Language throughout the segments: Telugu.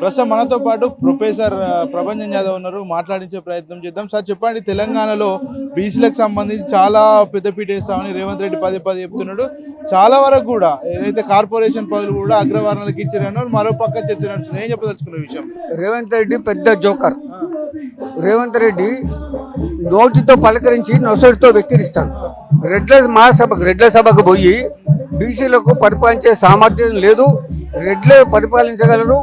ప్రస్తుతం మనతో పాటు ప్రొఫెసర్ ప్రభంజన్ యాదవ్ ఉన్నారు. మాట్లాడించే ప్రయత్నం చేద్దాం. సార్ చెప్పండి తెలంగాణలో బీసీలకు సంబంధించి చాలా పెద్దపీట వేస్తామని రేవంత్ రెడ్డి పదే పదే చెప్తున్నాడు. చాలా వరకు కూడా ఏదైతే కార్పొరేషన్ పదవులు కూడా అగ్రవర్ణాలకు ఇచ్చారనో మరో పక్క చర్చ నడుస్తుంది. ఏం చెప్పదలుచుకున్న విషయం? రేవంత్ రెడ్డి పెద్ద జోకర్. రేవంత్ రెడ్డి నోటితో పలకరించి నొసటితో వెక్కిరిస్తాడు. రెడ్ల మహాసభకు రెడ్ల సభకు పోయి బీసీలకు పరిపాలించే సామర్థ్యం లేదు. రెడ్లే పరిపాలించగలరు.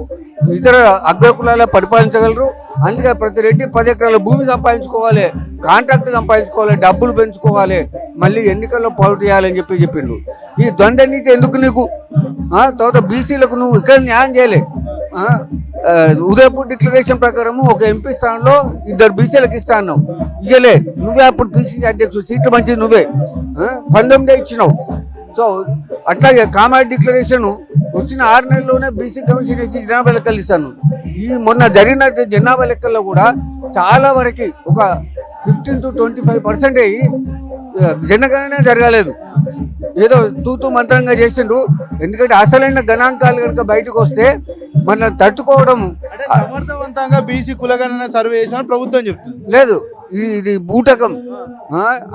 ఇతర అగ్రకులాల పరిపాలించగలరు. అందుకే ప్రతి రెడ్డి పది ఎకరాల భూమి సంపాదించుకోవాలి కాంట్రాక్ట్ సంపాదించుకోవాలి డబ్బులు పెంచుకోవాలి మళ్ళీ ఎన్నికల్లో పోటీ చేయాలని చెప్పి చెప్పిండు ఈ ద్వంద్వ నీతి ఎందుకు నీకు? తర్వాత బీసీలకు నువ్వు ఇక్కడ న్యాయం చేయలే. ఉదయపూర్ డిక్లరేషన్ ప్రకారము ఒక ఎంపీ స్థానంలో ఇద్దరు బీసీలకు ఇస్తా ఇయ్యలే నువ్వే అప్పుడు బీసీ అధ్యక్షుడు సీట్లు మంచిది నువ్వే. పంతొమ్మిదే ఇచ్చినావు. సో అట్లాగే కామారెడ్డి డిక్లరేషన్ వచ్చిన ఆరు నెలల్లోనే బీసీ కమిషన్ ఇచ్చి జనాభా లెక్కలు ఇస్తాను. ఈ మొన్న జరిగిన జనాభా లెక్కల్లో కూడా చాలా వరకు ఒక fifteen to twenty five percent జనగణనే జరగలేదు. ఏదో తూతూ మంత్రంగా చేసిండు ఎందుకంటే అసలైన గణాంకాలు కనుక బయటకు వస్తే మనం తట్టుకోవడం సమర్థవంతంగా బీసీ కులగణన సర్వే చేసిన ప్రభుత్వం చెప్తుంది. లేదు ఇది ఇది బూటకం.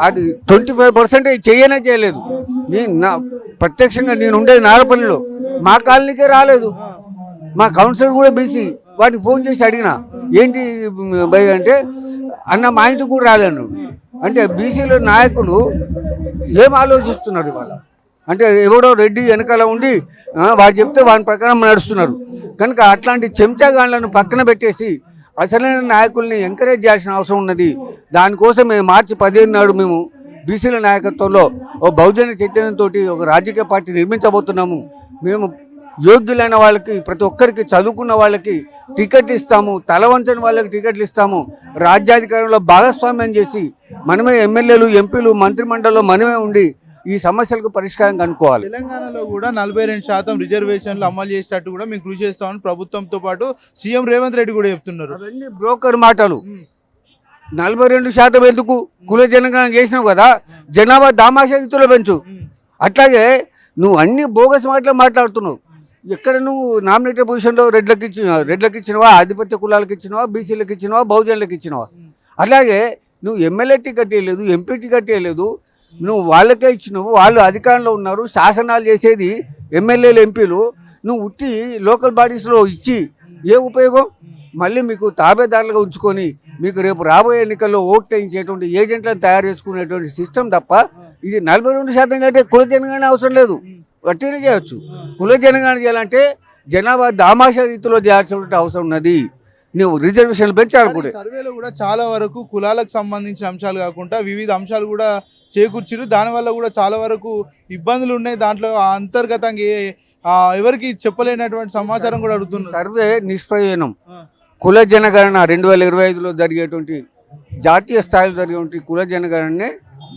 అది ట్వంటీ ఫైవ్ పర్సెంట్ చేయనే చేయలేదు. నేను ప్రత్యక్షంగా నేను ఉండేది నారపల్లిలో మా కాలనీకే రాలేదు. మా కౌన్సిలర్ కూడా బీసీ వాటికి ఫోన్ చేసి అడిగిన ఏంటి భయ అంటే అన్న మా ఇంటికి కూడా రాలేను. అంటే బీసీలో నాయకులు ఏం ఆలోచిస్తున్నారు ఇవాళ? అంటే ఎవడో రెడ్డి వెనకాల ఉండి వాడు చెప్తే వాని ప్రకారం నడుస్తున్నారు. కనుక అట్లాంటి చెంచాగాళ్ళను పక్కన పెట్టేసి అసలైన నాయకుల్ని ఎంకరేజ్ చేయాల్సిన అవసరం ఉన్నది. దానికోసం మేము మార్చి పదిహేను నాడు మేము బీసీల నాయకత్వంలో ఓ బహుజన చైతన్యంతో ఒక రాజకీయ పార్టీ నిర్మించబోతున్నాము. మేము యోగ్యులైన వాళ్ళకి ప్రతి ఒక్కరికి చదువుకున్న వాళ్ళకి టికెట్ ఇస్తాము. తలవంచని వాళ్ళకి టికెట్లు ఇస్తాము. రాజ్యాధికారంలో భాగస్వామ్యం చేసి మనమే ఎమ్మెల్యేలు ఎంపీలు మంత్రిమండలిలో మనమే ఉండి ఈ సమస్యలకు పరిష్కారం కనుక్కోవాలి. తెలంగాణలో కూడా నలభై రెండు శాతం రిజర్వేషన్లు అమలు చేసేటట్టు కూడా మేము కృషి చేస్తామని ప్రభుత్వంతో పాటు సీఎం రేవంత్ రెడ్డి కూడా చెప్తున్నారు. అవన్నీ బ్రోకర్ మాటలు. నలభై రెండు శాతం ఎందుకు కుల జనగణన చేసినావు కదా? జనాభా దామాశక్తిలో పెంచు. అట్లాగే నువ్వు అన్ని బోగస్ మాటలు మాట్లాడుతున్నావు. ఎక్కడ నువ్వు నామినేటెడ్ పొజిషన్లో రెడ్లకు ఇచ్చిన రెడ్లకు ఇచ్చినవా? ఆధిపత్య కులాలకు ఇచ్చినవా? బీసీలకు ఇచ్చినవా? బహుజనులకు ఇచ్చినవా? అట్లాగే నువ్వు ఎమ్మెల్యే టికెట్ ఇవ్వలేదు ఎంపీ టికెట్ ఇవ్వలేదు నువ్వు వాళ్ళకే ఇచ్చినావు వాళ్ళు అధికారంలో ఉన్నారు శాసనాలు చేసేది ఎమ్మెల్యేలు ఎంపీలు. నువ్వు ఉట్టి లోకల్ బాడీస్లో ఇచ్చి ఏ ఉపయోగం? మళ్ళీ మీకు తాబేదారులుగా ఉంచుకొని మీకు రేపు రాబోయే ఎన్నికల్లో ఓట్ వేయించేటువంటి ఏజెంట్లను తయారు చేసుకునేటువంటి సిస్టమ్ తప్ప ఇది నలభై రెండు శాతం కంటే కుల జనగణన అవసరం లేదు. వట్టినే చేయొచ్చు. కుల జనగణన చేయాలంటే జనాభా దామాష రీతిలో చేయాల్సినటువంటి అవసరం ఉన్నది. నువ్వు రిజర్వేషన్లు పెంచాలి కూడా. సర్వేలో కూడా చాలా వరకు కులాలకు సంబంధించిన అంశాలు కాకుండా వివిధ అంశాలు కూడా చేకూర్చిరు దానివల్ల కూడా చాలా వరకు ఇబ్బందులు ఉన్నాయి. దాంట్లో అంతర్గతంగా ఎవరికి చెప్పలేనటువంటి సమాచారం కూడా అడుగుతున్నారు. సర్వే నిష్ప్రయోజనం. కుల జనగణన రెండు వేల ఇరవై ఐదులో జరిగేటువంటి జాతీయ స్థాయిలో జరిగేటువంటి కుల జనగణనే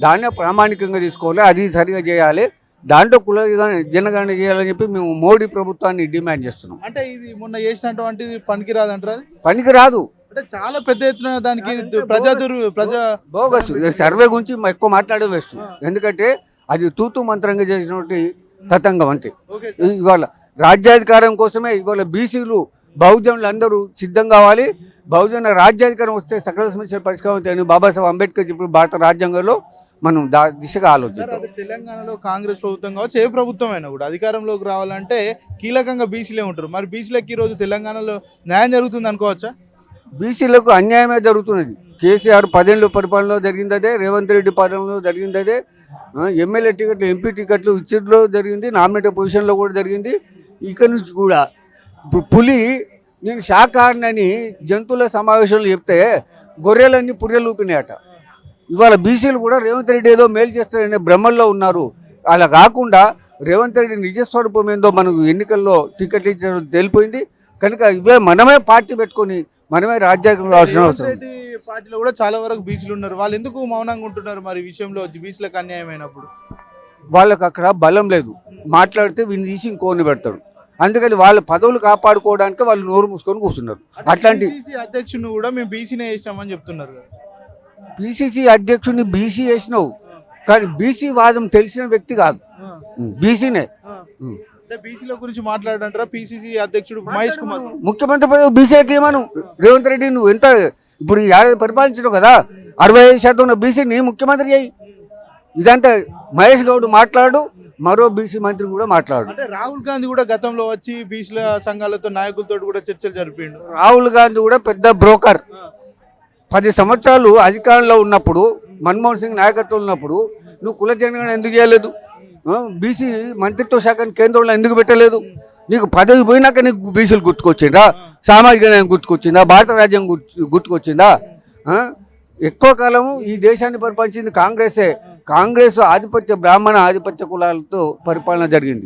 దాన్నే ప్రామాణికంగా తీసుకోవాలి అది సరిగా చేయాలి. దాంట్లో కుల జన- జనగణన చేయాలని చెప్పి మేము మోడీ ప్రభుత్వాన్ని డిమాండ్ చేస్తున్నాం. అంటే ఇది మొన్న చేసినటువంటిది పనికిరాదు అంటారా పనికి రాదు అంటే చాలా పెద్ద ఎత్తున దానికి ప్రజా దుర్ ప్రజా బోగస్. సర్వే గురించి ఎక్కువ మాట్లాడే వేస్ట్. ఎందుకంటే అది తూతు మంత్రంగా చేసినటువంటి తతంగం అంతే. ఇవాళ రాజ్యాధికారం కోసమే ఇవాళ బీసీలు బహుజనులు అందరూ సిద్ధం కావాలి. బహుజన రాజ్యాధికారం వస్తే సకల సమస్యలు పరిష్కారం అవుతాయని బాబాసాహెబ్ అంబేద్కర్ చెప్పిన భారత రాజ్యాంగంలో మనం దా దిశగా అదే తెలంగాణలో కాంగ్రెస్ ప్రభుత్వం కావచ్చు ఏ ప్రభుత్వం అయినా కూడా అధికారంలోకి రావాలంటే కీలకంగా బీసీలే ఉంటారు. మరి బీసీలకి ఈ రోజు తెలంగాణలో న్యాయం జరుగుతుంది అనుకోవచ్చా? బీసీలకు అన్యాయమే జరుగుతున్నది. కేసీఆర్ పదేళ్ళు పరిపాలనలో జరిగింది అదే రేవంత్ రెడ్డి పాలనలో జరిగింది అదే ఆ, ఎమ్మెల్యే టికెట్లు ఎంపీ టికెట్లు ఇచ్చిట్లో జరిగింది నామినేటెడ్ పొజిషన్లో కూడా జరిగింది. ఇక నుంచి కూడా పులి నేను శాకాహారినని జంతువుల సమావేశంలో చెప్తే గొర్రెలన్నీ పుర్రెలు ఊపినాయట. ఇవాళ బీసీలు కూడా రేవంత్ రెడ్డి ఏదో మేలు చేస్తారనే భ్రమల్లో ఉన్నారు. అలా కాకుండా రేవంత్ రెడ్డి నిజస్వరూపం ఏందో మనకు ఎన్నికల్లో టికెట్లు ఇచ్చడం తెలిపోయింది. కనుక ఇవే మనమే పార్టీ పెట్టుకొని మనమే రాజ్యాంగం రావాల్సిన అవసరం. పార్టీలో కూడా చాలా వరకు బీసీలు ఉన్నారు. వాళ్ళు ఎందుకు మౌనంగా ఉంటున్నారు మరి విషయంలో బీసీలకు అన్యాయం అయినప్పుడు వాళ్ళకి అక్కడ బలం లేదు. మాట్లాడితే వీని తీసి ఇంకోని పెడతాడు. అందుకని వాళ్ళ పదవులు కాపాడుకోవడానికి వాళ్ళు నోరు మూసుకొని కూర్చున్నారు. అట్లాంటి బీసీ అధ్యక్షుని కూడా మేము బీసీనే చేసామని చెప్తున్నారు. పిసిసి అధ్యక్షుడిని బీసీ వేసినావు కానీ బీసీ వాదం తెలిసిన వ్యక్తి కాదు. బీసీనే. అంటే బీసీల గురించి మాట్లాడంటారా? పిసిసి అధ్యక్షుడు మహేష్ కుమార్. ముఖ్యమంత్రి పదవి బీసీకి ఏమను? రేవంత్ రెడ్డి నువ్వు ఎంత ఇప్పుడు ఈ ఏడాది పరిపాలించడం కదా అరవై ఐదు శాతం ఉన్న బీసీని ముఖ్యమంత్రి చేయి. ఇదంతా మహేష్ గౌడ్ మాట్లాడు మరో బీసీ మంత్రి కూడా మాట్లాడు. అంటే రాహుల్ గాంధీ కూడా గతంలో వచ్చి బీసీల సంఘాలతో నాయకులతో కూడా చర్చలు జరిపిండు. రాహుల్ గాంధీ కూడా పెద్ద బ్రోకర్. పది సంవత్సరాలు అధికారంలో ఉన్నప్పుడు మన్మోహన్ సింగ్ నాయకత్వం ఉన్నప్పుడు నువ్వు కుల జనగణన ఎందుకు చేయలేదు? బీసీ మంత్రిత్వ శాఖను కేంద్రంలో ఎందుకు పెట్టలేదు? నీకు పదవి పోయినాక నీకు బీసీలు గుర్తుకొచ్చిందా సామాజిక న్యాయం గుర్తుకొచ్చిందా? భారత రాజ్యం గుర్తు గుర్తుకొచ్చిందా? ఎక్కువ కాలము ఈ దేశాన్ని పరిపాలించింది కాంగ్రెసే. కాంగ్రెస్ ఆధిపత్య బ్రాహ్మణ ఆధిపత్య కులాలతో పరిపాలన జరిగింది.